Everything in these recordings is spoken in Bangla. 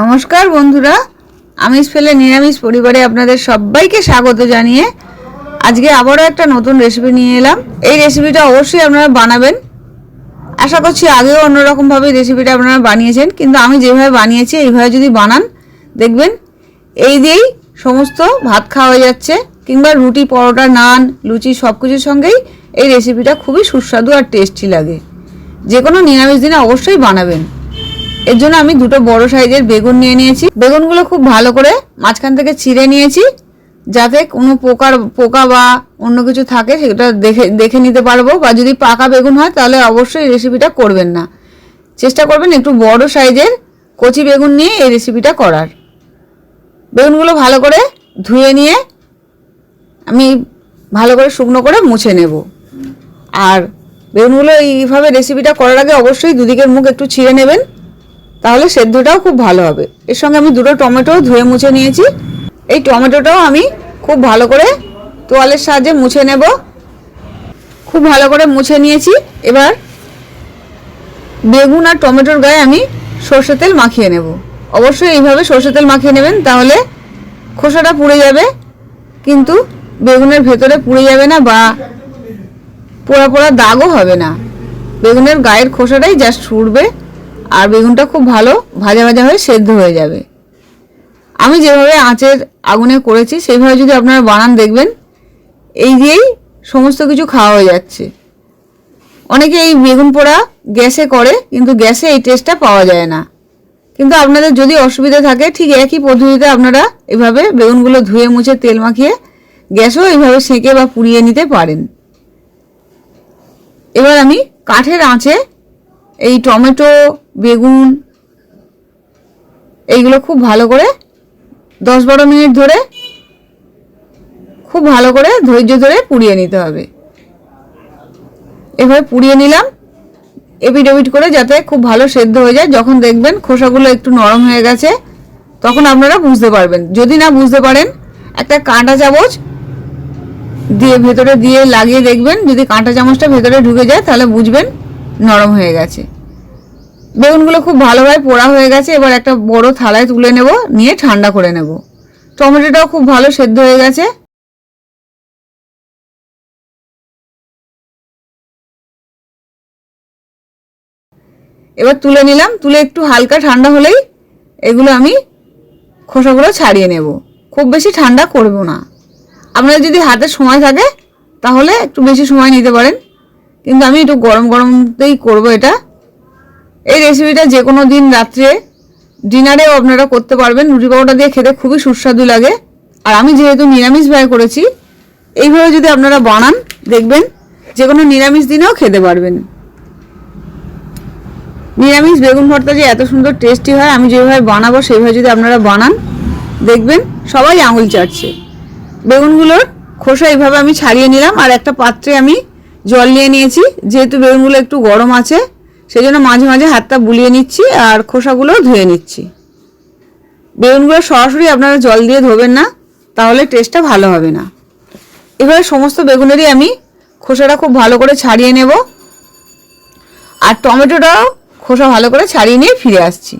নমস্কার বন্ধুরা আমিষ ফেলে নিরামিষ পরিবারে আপনাদের সবাইকে স্বাগত জানিয়ে আজকে আবারও একটা নতুন রেসিপি নিয়ে এলাম। এই রেসিপিটা অবশ্যই আপনারা বানাবেন। আশা করছি আগেও অন্যরকমভাবে রেসিপিটা আপনারা বানিয়েছেন, কিন্তু আমি যেভাবে বানিয়েছি, এইভাবে যদি বানান, দেখবেন এই দিয়েই সমস্ত ভাত খাওয়া হয়ে যাচ্ছে, কিংবা রুটি, পরোটা, নান, লুচি সব কিছুর সঙ্গেই এই রেসিপিটা খুবই সুস্বাদু আর টেস্টি লাগে। যে কোনো নিরামিষ দিনে অবশ্যই বানাবেন। এর জন্য আমি দুটো বড় সাইজের বেগুন নিয়ে নিয়েছি। বেগুনগুলো খুব ভালো করে মাঝখান থেকে ছিঁড়ে নিয়েছি, যাতে কোনো পোকার পোকা বা অন্য কিছু থাকে সেটা দেখে দেখে নিতে পারব, বা যদি পাকা বেগুন হয় তাহলে অবশ্যই রেসিপিটা করবেন না। চেষ্টা করবেন একটু বড় সাইজের কচি বেগুন নিয়ে এই রেসিপিটা করার। বেগুনগুলো ভালো করে ধুয়ে নিয়ে আমি ভালো করে শুকনো করে মুছে নেব। আর বেগুনগুলো এইভাবে রেসিপিটা করার আগে অবশ্যই দুদিকের মুখ একটু ছিঁড়ে নেবেন। তাহলে সেদ্ধটাও খুব ভালো হবে। এর সঙ্গে আমি দুটো টমেটো ধুয়ে মুছে নিয়েছি। এই টমেটোটাও আমি খুব ভালো করে তোয়ালের সাহায্যে মুছে নেব। খুব ভালো করে মুছে নিয়েছি। এবার বেগুন আর টমেটোর গায়ে আমি সর্ষে তেল মাখিয়ে নেব। অবশ্যই এইভাবে সর্ষে তেল মাখিয়ে নেবেন, তাহলে খোসাটা পুড়ে যাবে। কিন্তু বেগুনের ভেতরে পুড়ে যাবে না বা পোড়া পোড়া দাগও হবে না। বেগুনের গায়ের খোসাটাই জাস্ট ছুটবে আর বেগুনটা খুব ভালো, ভাজা ভাজা হয়ে সেদ্ধ হয়ে যাবে। আমি যেভাবে আঁচের আগুনে করেছি, সেইভাবে যদি আপনারা বানান দেখবেন, এই দিয়েই সমস্ত কিছু খাওয়া হয়ে যাচ্ছে। অনেকে এই বেগুন পোড়া গ্যাসে করে, কিন্তু গ্যাসে এই টেস্টটা পাওয়া যায় না। কিন্তু আপনাদের যদি অসুবিধা থাকে, ঠিক একই পদ্ধতিতে আপনারা এভাবে বেগুনগুলো ধুয়ে মুছে তেল মাখিয়ে গ্যাসও এইভাবে সেঁকে বা পুড়িয়ে নিতে পারেন। এবার আমি কাঠের আঁচে এই টমেটো বেগুন, এইগুলো খুব ভালো করে দশ বারো মিনিট ধরে খুব ভালো করে ধৈর্য ধরে পুড়িয়ে নিতে হবে। এভাবে পুড়িয়ে নিলাম। এপিট ওপিট করে যাতে খুব ভালো সেদ্ধ হয়ে যায়। যখন দেখবেন খোসাগুলো একটু নরম হয়ে গেছে, তখন আপনারা বুঝতে পারবেন। যদি না বুঝতে পারেন, একটা কাঁটা চামচ দিয়ে ভেতরে দিয়ে লাগিয়ে দেখবেন। যদি কাঁটা চামচটা ভেতরে ঢুকে যায়, তাহলে বুঝবেন নরম হয়ে গেছে। বেগুনগুলো খুব ভালোভাবে পোড়া হয়ে গেছে, এবার একটা বড় থালায় তুলে নেব, নিয়ে ঠান্ডা করে নেব। টমেটোটাও খুব ভালো সেদ্ধ হয়ে গেছে। এবার তুলে নিলাম, তুলে একটু হালকা ঠান্ডা হলেই এগুলো আমি খোসাগুলো ছাড়িয়ে নেব। খুব বেশি ঠান্ডা করব না। আপনাদের যদি হাতে সময় থাকে, তাহলে একটু বেশি সময় নিতে পারেন। কিন্তু আমি একটু গরম গরমতেই করব এটা। এই রেসিপিটা যে কোনো দিন রাত্রে ডিনারেও আপনারা করতে পারবেন। রুটি পাউডার দিয়ে খেতে খুবই সুস্বাদু লাগে। আর আমি যেহেতু নিরামিষ ব্যয় করেছি, এইভাবে যদি আপনারা বানান, দেখবেন যে কোনো নিরামিষ দিনেও খেতে পারবেন। নিরামিষ বেগুন ভর্তা যে এত সুন্দর টেস্টি হয়, আমি যেভাবে বানাবো, সেইভাবে যদি আপনারা বানান, দেখবেন সবাই আঙুল চাটছে বেগুনগুলোর খোসা এইভাবে আমি ছাড়িয়ে নিলাম, আর একটা পাত্রে আমি জল নিয়ে নিয়েছি। যেহেতু বেগুনগুলো একটু গরম আছে সেই জন্য মাঝে মাঝে হাতটা বুলিয়ে নিচ্ছি আর খোসাগুলোও ধুয়ে নিচ্ছি। বেগুনগুলো সরাসরি আপনারা জল দিয়ে ধোবেন না, তাহলে টেস্টটা ভালো হবে না। এভাবে সমস্ত বেগুনেরই আমি খোসাটা খুব ভালো করে ছাড়িয়ে নেব। আর টমেটোটাও খোসা ভালো করে ছাড়িয়ে নিয়ে ফিরে আসছি।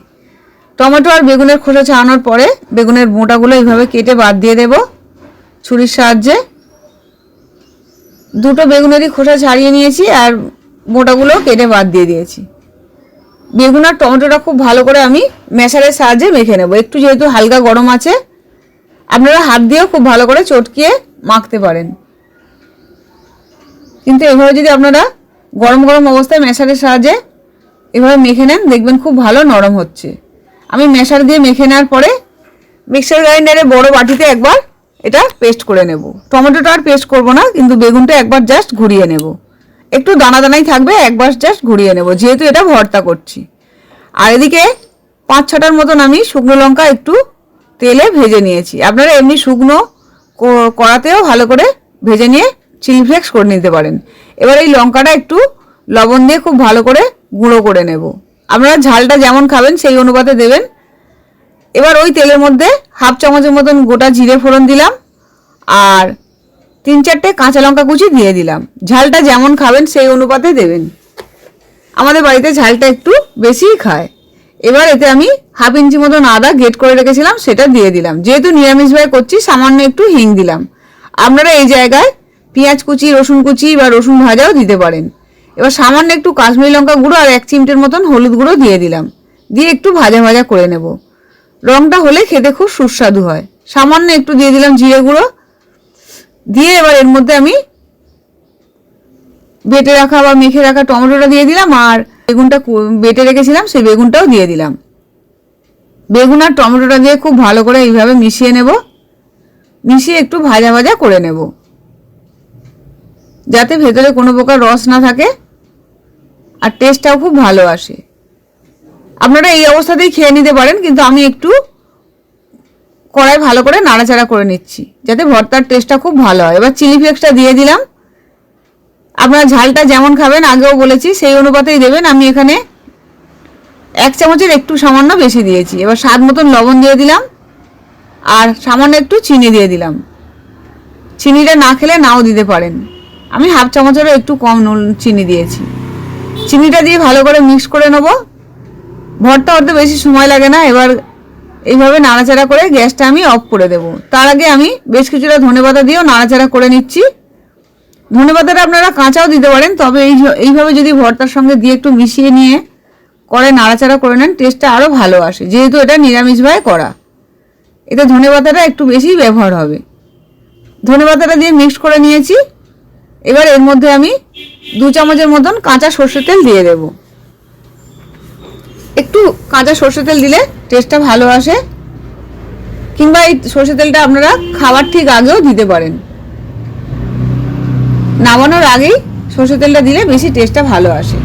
টমেটো আর বেগুনের খোসা ছাড়ানোর পরে বেগুনের মোটাগুলো এইভাবে কেটে বাদ দিয়ে দেব ছুরির সাহায্যে। দুটো বেগুনেরই খোসা ছাড়িয়ে নিয়েছি আর মোটাগুলো কেটে বাদ দিয়ে দিয়েছি। বেগুন আর টমেটোটা খুব ভালো করে আমি ম্যাশারের সাহায্যে মেখে নেব। একটু যেহেতু হালকা গরম আছে, আপনারা হাত দিয়েও খুব ভালো করে চটকিয়ে মাখতে পারেন। কিন্তু এভাবে যদি আপনারা গরম গরম অবস্থায় ম্যাশারের সাহায্যে এভাবে মেখে নেন, দেখবেন খুব ভালো নরম হচ্ছে। আমি ম্যাশার দিয়ে মেখে নেওয়ার পরে মিক্সার গ্রাইন্ডারে বড় বাটিতে একবার এটা পেস্ট করে নেব। টমেটোটা আর পেস্ট করব না, কিন্তু বেগুনটা একবার জাস্ট ঘুরিয়ে নেব। একটু দানা দানাই থাকবে একবার জাস্ট ঘুরিয়ে নেব। যেহেতু এটা ভর্তা করছি। আর এদিকে পাঁচ ছটার মতন আমি শুকনো লঙ্কা একটু তেলে ভেজে নিয়েছি। আপনারা এমনি শুকনো কড়াতেও ভালো করে ভেজে নিয়ে চিলি ফ্লেক্স করে নিতে পারেন। এবার এই লঙ্কাটা একটু লবণ দিয়ে খুব ভালো করে গুঁড়ো করে নেব। আপনারা ঝালটা যেমন খাবেন, সেই অনুপাতে দেবেন। এবার ওই তেলের মধ্যে হাফ চামচের মতন গোটা জিরে ফোড়ন দিলাম। আর তিন চারটে কাঁচা লঙ্কা কুচি দিয়ে দিলাম। ঝালটা যেমন খাবেন, সেই অনুপাতে দেবেন। আমাদের বাড়িতে ঝালটা একটু বেশিই খায়। এবার এতে আমি হাফ ইঞ্চি মতন আদা গেট করে রেখেছিলাম, সেটা দিয়ে দিলাম। যেহেতু নিরামিষ ভাই করছি, সামান্য একটু হিং দিলাম। আপনারা এই জায়গায় পেঁয়াজ কুচি, রসুন কুচি বা রসুন ভাজাও দিতে পারেন। এবার সামান্য একটু কাশ্মীরি লঙ্কা গুঁড়ো আর এক চিমটের মতন হলুদ গুঁড়ো দিয়ে দিলাম। দিয়ে একটু ভাজা ভাজা করে নেব। রংটা হলে খেতে খুব সুস্বাদু হয়। সামান্য একটু দিয়ে দিলাম জিরে গুঁড়ো দিয়ে এবার এর মধ্যে আমি বেটে রাখা বা মেখে রাখা টমেটোটা দিয়ে দিলাম আর বেগুনটা বেটে রেখেছিলাম, সেই বেগুনটাও দিয়ে দিলাম। বেগুন আর টমেটোটা দিয়ে খুব ভালো করে এইভাবে মিশিয়ে নেব। মিশিয়ে একটু ভাজা ভাজা করে নেব। যাতে ভেতরে কোনো প্রকার রস না থাকে আর টেস্টটাও খুব ভালো আসে। আপনারা এই অবস্থাতেই খেয়ে নিতে পারেন, কিন্তু আমি একটু কড়াই ভালো করে নাড়াচাড়া করে নিচ্ছি, যাতে ভর্তার টেস্টটা খুব ভালো হয়। এবার চিলি ফ্লেক্সটা দিয়ে দিলাম। আপনারা ঝালটা যেমন খাবেন, আগেও বলেছি, সেই অনুপাতেই দেবেন। আমি এখানে এক চামচের একটু সামান্য বেশি দিয়েছি। এবার স্বাদ মতন লবণ দিয়ে দিলাম, আর সামান্য একটু চিনি দিয়ে দিলাম। চিনিটা না খেলে নাও দিতে পারেন। আমি হাফ চামচেরও একটু কম নুন, চিনি দিয়েছি। চিনিটা দিয়ে ভালো করে মিক্স করে নেব। ভর্তা হতে বেশি সময় লাগে না। এবার এইভাবে নাড়াচাড়া করে গ্যাসটা আমি অফ করে দেব। তার আগে আমি বেশ কিছুটা ধনেপাতা দিয়েও নাড়াচাড়া করে নিচ্ছি। ধনেপাতাটা আপনারা কাঁচাও দিতে পারেন, তবে এই এইভাবে যদি ভর্তার সঙ্গে দিয়ে একটু মিশিয়ে নিয়ে করে নাড়াচাড়া করে নেন টেস্টটা আরও ভালো আসে। যেহেতু এটা নিরামিষভাবে করা। এতে ধনেপাতাটা একটু বেশি ব্যবহার হবে। ধনেপাতাটা দিয়ে মিক্স করে নিয়েছি। এবার এর মধ্যে আমি দু চামচের মতন কাঁচা সর্ষের তেল দিয়ে দেব। একটু কাঁচা সর্ষের তেল দিলে টেস্টটা ভালো আসে। কিংবা এই সর্ষের তেলটা আপনারা খাবার ঠিক আগেও দিতে পারেন। নামানোর আগেই সর্ষের তেলটা দিলে বেশি টেস্টটা ভালো আসে।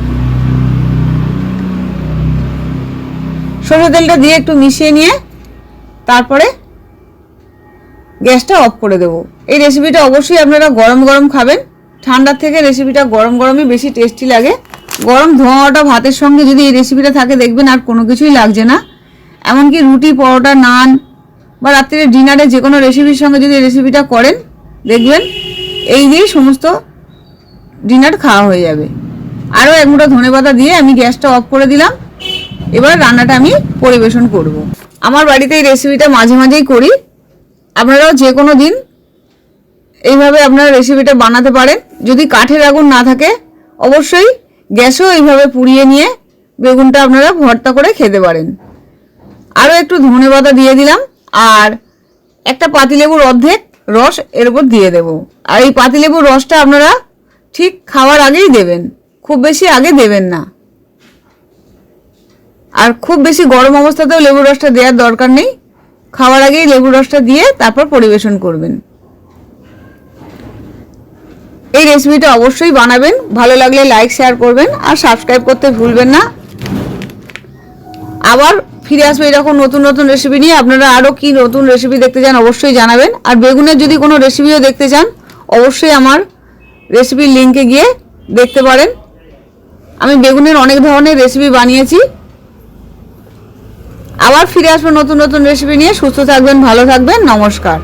সর্ষের তেলটা দিয়ে একটু মিশিয়ে নিয়ে তারপরে গ্যাসটা অফ করে দেবো। এই রেসিপিটা অবশ্যই আপনারা গরম গরম খাবেন। ঠান্ডার থেকে রেসিপিটা গরম গরমই বেশি টেস্টি লাগে। গরম ধোঁয়াটা ভাতের সঙ্গে যদি এই রেসিপিটা থাকে, দেখবেন আর কোনো কিছুই লাগছে না। এমনকি রুটি, পরোটা, নান বা রাত্রে ডিনারে যে কোনো রেসিপির সঙ্গে যদি এই রেসিপিটা করেন, দেখবেন এই দিয়েই সমস্ত ডিনার খাওয়া হয়ে যাবে। আরও এক মুঠো ধনেপাতা দিয়ে আমি গ্যাসটা অফ করে দিলাম। এবার রান্নাটা আমি পরিবেশন করব। আমার বাড়িতে এই রেসিপিটা মাঝে মাঝেই করি। আপনারাও যে কোনো দিন এইভাবে আপনারা রেসিপিটা বানাতে পারেন। যদি কাঠের আগুন না থাকে, অবশ্যই গ্যাসও এইভাবে পুড়িয়ে নিয়ে বেগুনটা আপনারা ভর্তা করে খেতে পারেন। আরও একটু ধনে পাতা দিয়ে দিলাম, আর একটা পাতিলেবুর অর্ধেক রস এর উপর দিয়ে দেব। আর এই পাতিলেবুর রসটা আপনারা ঠিক খাওয়ার আগেই দেবেন, খুব বেশি আগে দেবেন না। আর খুব বেশি গরম অবস্থাতেও লেবুর রসটা দেওয়ার দরকার নেই, খাওয়ার আগেই লেবুর রসটা দিয়ে তারপর পরিবেশন করবেন। এই রেসিপিটা অবশ্যই বানাবেন। ভালো লাগলে লাইক শেয়ার করবেন আর সাবস্ক্রাইব করতে ভুলবেন না। আবার ফিরে আসবে এরকম নতুন নতুন রেসিপি নিয়ে। আপনারা আরও কি নতুন রেসিপি দেখতে চান অবশ্যই জানাবেন। আর বেগুনের যদি কোনো রেসিপিও দেখতে চান, অবশ্যই আমার রেসিপির লিঙ্কে গিয়ে দেখতে পারেন। আমি বেগুনের অনেক ধরনের রেসিপি বানিয়েছি। আবার ফিরে আসব নতুন নতুন রেসিপি নিয়ে। সুস্থ থাকবেন, ভালো থাকবেন, নমস্কার।